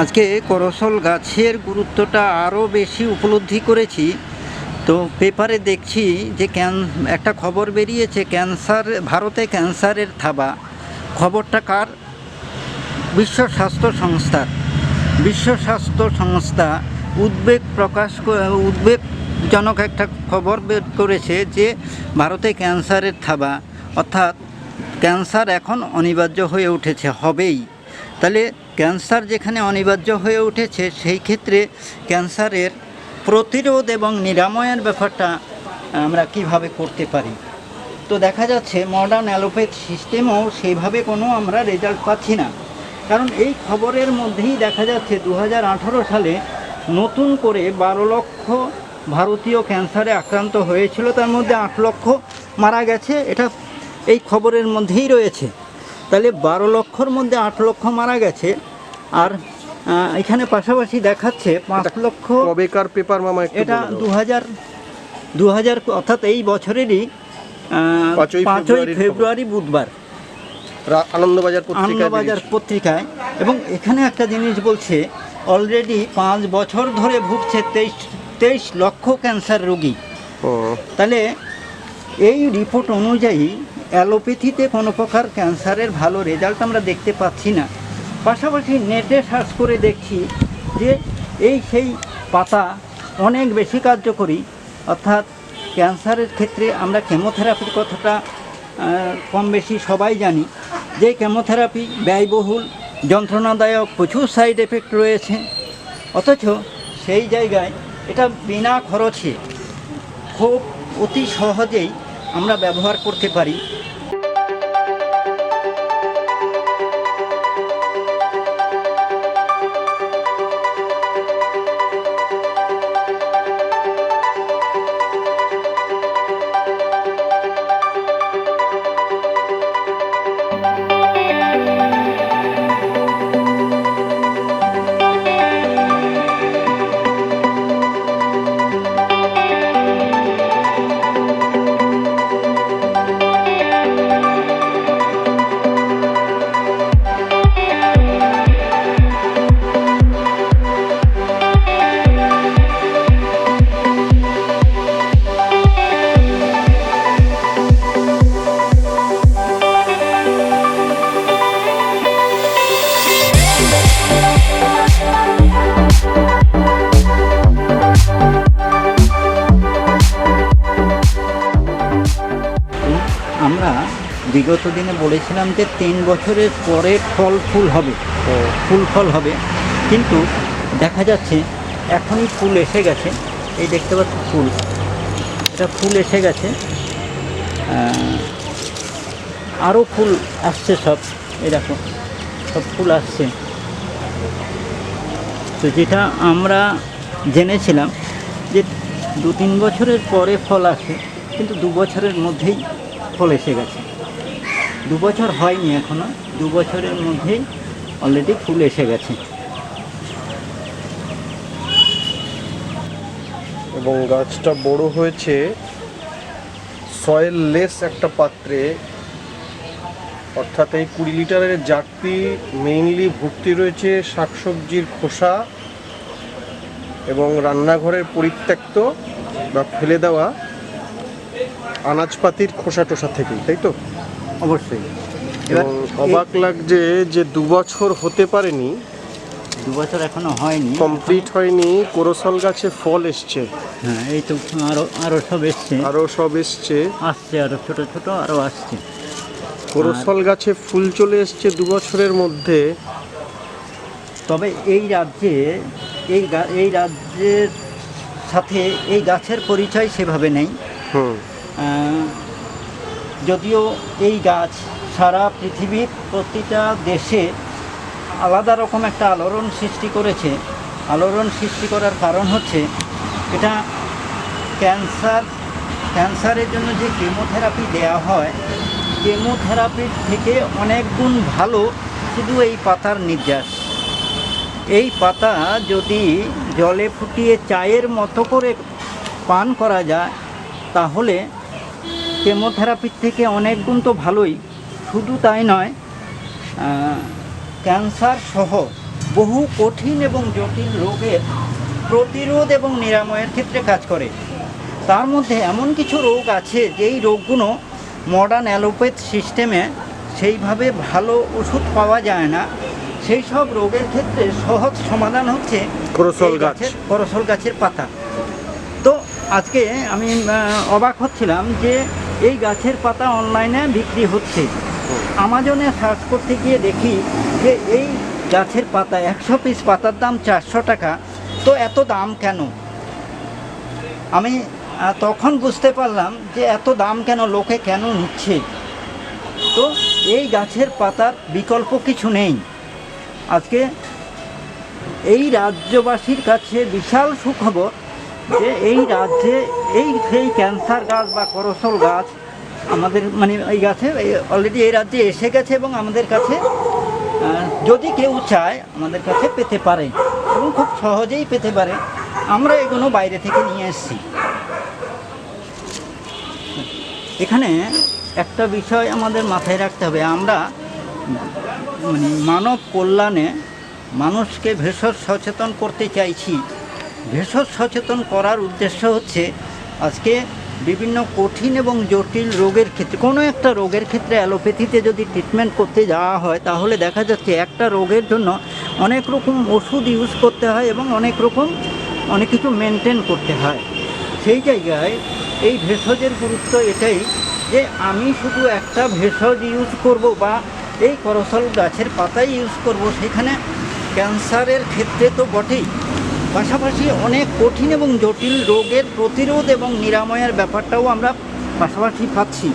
আজকে করসল গাছের গুরুত্বটা আরও বেশি উপলব্ধি করেছি। তো পেপারে দেখছি যে ক্যান, একটা খবর বেরিয়েছে, ক্যান্সার, ভারতে ক্যান্সারের থাবা। খবরটা কার? বিশ্ব স্বাস্থ্য সংস্থার বিশ্ব স্বাস্থ্য সংস্থা উদ্বেগ প্রকাশ উদ্বেগজনক একটা খবর বের করেছে যে ভারতে ক্যান্সারের থাবা, অর্থাৎ ক্যান্সার এখন অনিবার্য হয়ে উঠেছে, হবেই। তাহলে ক্যান্সার যেখানে অনিবার্য হয়ে উঠেছে, সেই ক্ষেত্রে ক্যান্সারের প্রতিরোধ এবং নিরাময়ের ব্যাপারটা আমরা কীভাবে করতে পারি? তো দেখা যাচ্ছে মডার্ন অ্যালোপ্যাথ সিস্টেমও সেইভাবে কোনো আমরা রেজাল্ট পাচ্ছি না। কারণ এই খবরের মধ্যেই দেখা যাচ্ছে দু হাজার আঠারো সালে নতুন করে বারো লক্ষ ভারতীয় ক্যান্সারে আক্রান্ত হয়েছিল, তার মধ্যে আট লক্ষ মারা গেছে। এটা এই খবরের মধ্যেই রয়েছে। তাহলে বারো লক্ষর মধ্যে আট লক্ষ মারা গেছে। আর এখানে পাশাপাশি দেখাচ্ছে পাঁচ লক্ষ কবেকার পেপার মামা এটা দু হাজার দু হাজার অর্থাৎ এই বছরেরই পাঁচই ফেব্রুয়ারি বুধবার। আনন্দবাজার আনন্দবাজার পত্রিকায়। এবং এখানে একটা জিনিস বলছে অলরেডি পাঁচ বছর ধরে ভুগছে তেইশ তেইশ লক্ষ ক্যান্সার রোগী। তাহলে এই রিপোর্ট অনুযায়ী অ্যালোপ্যাথিতে কোনো প্রকার ক্যান্সারের ভালো রেজাল্ট আমরা দেখতে পাচ্ছি না। পাশাপাশি নেটে সার্চ করে দেখছি যে এই সেই পাতা অনেক বেশি কার্যকরী। অর্থাৎ ক্যান্সারের ক্ষেত্রে আমরা কেমোথেরাপির কথাটা কম বেশি সবাই জানি। যে কেমোথেরাপি ব্যয়বহুল, যন্ত্রণাদায়ক, প্রচুর সাইড এফেক্ট রয়েছে। অথচ সেই জায়গায় এটা বিনা খরচে খুব অতি সহজেই আমরা ব্যবহার করতে পারি। বিগত দিনে বলেছিলাম যে তিন বছরের পরে ফল ফুল হবে। ও, ফুল ফল হবে। কিন্তু দেখা যাচ্ছে এখনই ফুল এসে গেছে। এই দেখতে পাচ্ছ ফুল। এটা ফুল এসে গেছে। আরও ফুল আসছে সব। এই দেখো সব ফুল আসছে। তো যেটা আমরা জেনেছিলাম যে দু তিন বছরের পরে ফল আসে কিন্তু দু বছরের মধ্যেই ফল এসে গেছে। দু বছর হয়নি এখনও দু বছরের মধ্যেই অলরেডি ফুল এসে গেছে। এবং গাছটা বড় হয়েছে সয়েল লেস একটা পাত্রে। অর্থাৎ এই কুড়ি লিটারের জাগতি মেইনলি ভর্তি রয়েছে, শাকসবজির খোসা এবং রান্নাঘরের পরিত্যক্ত বা ফেলে দেওয়া আনাজপাতির খোসা টোসা থেকেই, তাই তো? অবশ্যই। এবার এবং অবাক লাগছে যে দু বছর হতে পারেনি। দু বছর এখনও হয়নি। কমপ্লিট হয়নি কোরসল গাছে ফল এসছে। হ্যাঁ এই তো আরও আরও সব এসছে। আরও সব এসছে। আসছে আরও ছোট ছোট আরও আসছে। কোরসল গাছে ফুল চলে এসছে দু বছরের মধ্যে। তবে এই রাজ্যে এই এই রাজ্যের সাথে এই গাছের পরিচয় সেভাবে নেই। হুম। যদিও এই গাছ সারা পৃথিবীর প্রতিটা দেশে আলাদা রকম একটা আলোড়ন সৃষ্টি করেছে। আলোড়ন সৃষ্টি করার কারণ হচ্ছে এটা ক্যান্সার, ক্যান্সারের জন্য যে কেমোথেরাপি দেয়া হয়, কেমোথেরাপির থেকে অনেক গুণ ভালো শুধু এই পাতার নির্যাস। এই পাতা যদি জলে ফুটিয়ে চায়ের মতো করে পান করা যায়, তাহলে কেমোথেরাপির থেকে অনেক গুণ তো ভালোই শুধু তাই নয় ক্যান্সার সহ বহু কঠিন এবং জটিল রোগের প্রতিরোধ এবং নিরাময়ের ক্ষেত্রে কাজ করে। তার মধ্যে এমন কিছু রোগ আছে যেই রোগগুলো মডার্ন অ্যালোপ্যাথ সিস্টেমে সেইভাবে ভালো ওষুধ পাওয়া যায় না। সেই সব রোগের ক্ষেত্রে সহজ সমাধান হচ্ছে করসল গাছের করসল গাছের পাতা। তো আজকে আমি অবাক হচ্ছিলাম যে এই গাছের পাতা অনলাইনে বিক্রি হচ্ছে। আমাজনে সার্চ করতে গিয়ে দেখি যে এই গাছের পাতা একশো পিস পাতার দাম চারশো টাকা, তো এত দাম কেন? আমি তখন বুঝতে পারলাম যে এত দাম কেন লোকে কেন নিচ্ছে? তো এই গাছের পাতার বিকল্প কিছু নেই। আজকে এই রাজ্যবাসীর কাছে বিশাল সুখবর যে এই রাজ্যে এই সেই ক্যান্সার গাছ বা করসল গাছ আমাদের মানে এই গাছে অলরেডি এই রাজ্যে এসে গেছে এবং আমাদের কাছে যদি কেউ চায় আমাদের কাছে পেতে পারে এবং খুব সহজেই পেতে পারে। আমরা এগুলো বাইরে থেকে নিয়ে এসেছি। এখানে একটা বিষয় আমাদের মাথায় রাখতে হবে। আমরা মানে মানব কল্যাণে মানুষকে ভেষজ সচেতন করতে চাইছি। ভেষজ সচেতন করার উদ্দেশ্য হচ্ছে আজকে বিভিন্ন কঠিন এবং জটিল রোগের ক্ষেত্রে, কোনো একটা রোগের ক্ষেত্রে অ্যালোপ্যাথিতে যদি ট্রিটমেন্ট করতে যাওয়া হয়, তাহলে দেখা যাচ্ছে একটা রোগের জন্য অনেক রকম ওষুধ ইউজ করতে হয় এবং অনেক রকম, অনেক কিছু মেনটেন করতে হয়। সেই জায়গায় এই ভেষজের গুরুত্ব এটাই যে আমি শুধু একটা ভেষজ ইউজ করব বা এই করসল গাছের পাতাই ইউজ করব, সেখানে ক্যান্সারের ক্ষেত্রে তো বটেই। পাশাপাশি অনেক কঠিন এবং জটিল রোগের প্রতিরোধ এবং নিরাময়ের ব্যাপারটাও আমরা পাশাপাশি পাচ্ছি।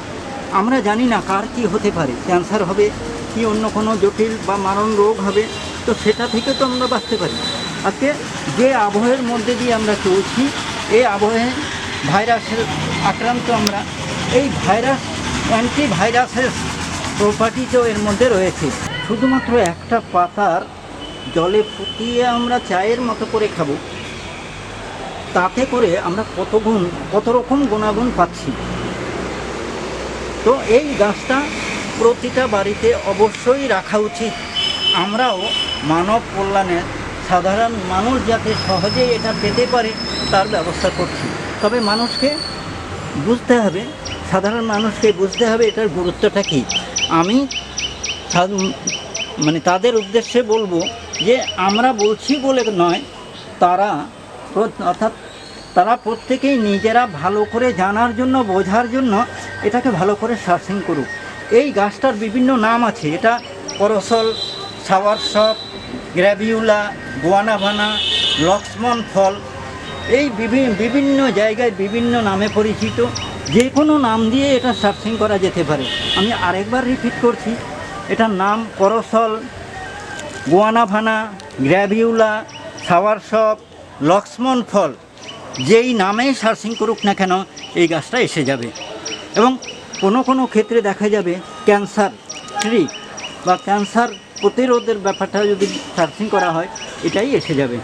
আমরা জানি না কার কী হতে পারে, ক্যান্সার হবে কি অন্য কোনো জটিল বা মারণ রোগ হবে, তো সেটা থেকে তো আমরা বাঁচতে পারি। আজকে যে আবহের মধ্যে দিয়ে আমরা চলছি, এই আবহে ভাইরাসের আক্রান্ত আমরা, এই ভাইরাস অ্যান্টি ভাইরাসের প্রপার্টিতেও এর মধ্যে রয়েছে। শুধুমাত্র একটা পাতার জলে ফুটিয়ে আমরা চায়ের মতো করে খাব। তাতে করে আমরা কত গুণ, কত রকম গুণাগুণ পাচ্ছি। তো এই গাছটা প্রতিটা বাড়িতে অবশ্যই রাখা উচিত। আমরাও মানব কল্যাণের সাধারণ মানুষ যাতে সহজেই এটা পেতে পারে, তার ব্যবস্থা করছি। তবে মানুষকে বুঝতে হবে, সাধারণ মানুষকে বুঝতে হবে এটার গুরুত্বটা কী। আমি মানে তাদের উদ্দেশ্যে বলব যে আমরা বলছি বলে নয়, তারা অর্থাৎ তারা প্রত্যেকেই নিজেরা ভালো করে জানার জন্য, বোঝার জন্য এটাকে ভালো করে সার্চিং করুক। এই গাছটার বিভিন্ন নাম আছে, এটা corossol, soursop graviola, guanabana লক্ষ্মণ ফল, এই বিভি- বিভিন্ন জায়গায় বিভিন্ন নামে পরিচিত। যে কোনো নাম দিয়ে এটা সার্চিং করা যেতে পারে। আমি আরেকবার রিপিট করছি, এটার নাম corossol guanabana, graviola soursop Lakshman ফল, যেই নামেই সার্চিং করুক না কেন, এই গাছটা এসে যাবে। এবং কোনো কোনো ক্ষেত্রে দেখা যাবে ক্যান্সার, ট্রি বা ক্যান্সার প্রতিরোধের ব্যাপারটা যদি সার্চিং করা হয়, এটাই এসে যাবে।